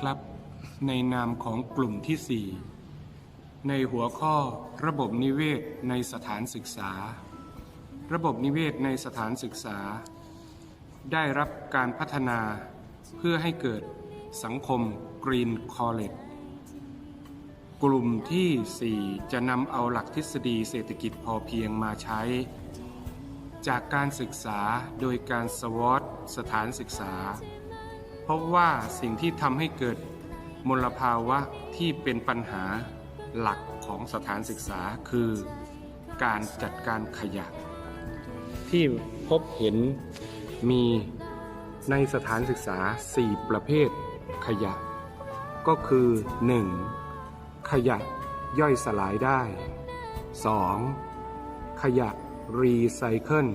ครับ ในนามของกลุ่มที่ 4 ในหัวข้อระบบนิเวศในสถานศึกษา ระบบนิเวศในสถานศึกษา ได้รับการพัฒนาเพื่อให้เกิดสังคม Green College กลุ่มที่ 4 จะนำเอาหลักทฤษฎีเศรษฐกิจพอเพียงมาใช้ จากการศึกษาโดยการสวอตสถานศึกษา พบว่าสิ่งที่ทำให้เกิดมลภาวะที่เป็นปัญหาหลักของสถานศึกษาคือการจัดการขยะ ที่พบเห็นมีในสถานศึกษา 4 ประเภทขยะ ก็คือ 1. ขยะย่อยสลายได้ 2. ขยะรีไซเคิล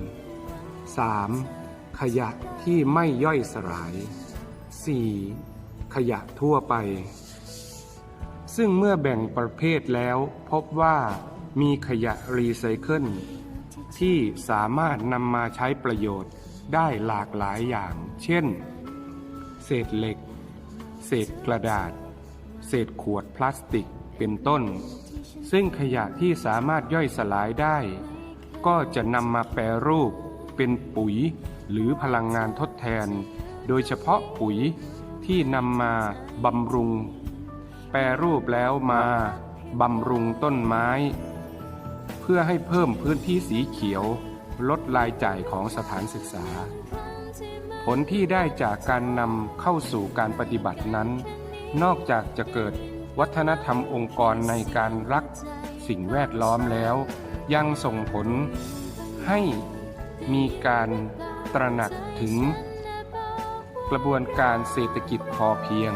3. ขยะที่ไม่ย่อยสลาย 4. ขยะทั่วไป ซึ่งเมื่อแบ่งประเภทแล้วพบว่ามีขยะรีไซเคิลที่สามารถนำมาใช้ประโยชน์ได้หลากหลายอย่าง เช่น เศษเหล็ก เศษกระดาษ เศษขวดพลาสติก เป็นต้น ซึ่งขยะที่สามารถย่อยสลายได้ ก็จะนำมาแปรรูปเป็นปุ๋ยหรือพลังงานทดแทน โดยเฉพาะปุ๋ยที่นำมาบำรุง แปรรูปแล้วมาบำรุงต้นไม้ เพื่อให้เพิ่มพื้นที่สีเขียว ลดรายจ่ายของสถานศึกษา ผลที่ได้จากการนำเข้าสู่การปฏิบัตินั้น นอกจากจะเกิดวัฒนธรรมองค์กรในการรักสิ่งแวดล้อมแล้ว ยังส่งผลให้มีการตระหนักถึง กระบวนการเศรษฐกิจพอเพียง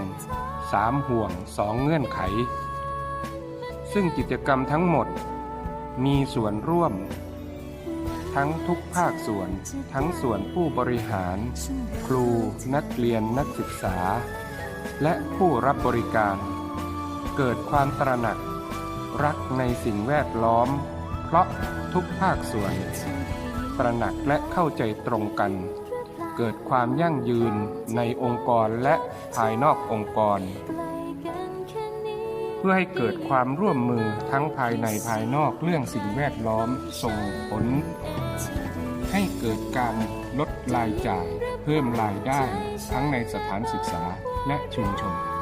สามห่วงสองเงื่อนไข ซึ่งกิจกรรมทั้งหมดมีส่วนร่วม ทั้งทุกภาคส่วน ทั้งส่วนผู้บริหาร ครูนักเรียนนักศึกษา และผู้รับบริการ เกิดความตระหนัก รักในสิ่งแวดล้อม เพราะทุกภาคส่วน ตระหนักและเข้าใจตรงกัน เกิดความยั่งยืนในองค์กรและภายนอกองค์กร เพื่อให้เกิดความร่วมมือทั้งภายในภายนอกเรื่องสิ่งแวดล้อมส่งผล ให้เกิดการลดรายจ่าย เพิ่มรายได้ทั้งในสถานศึกษาและชุมชน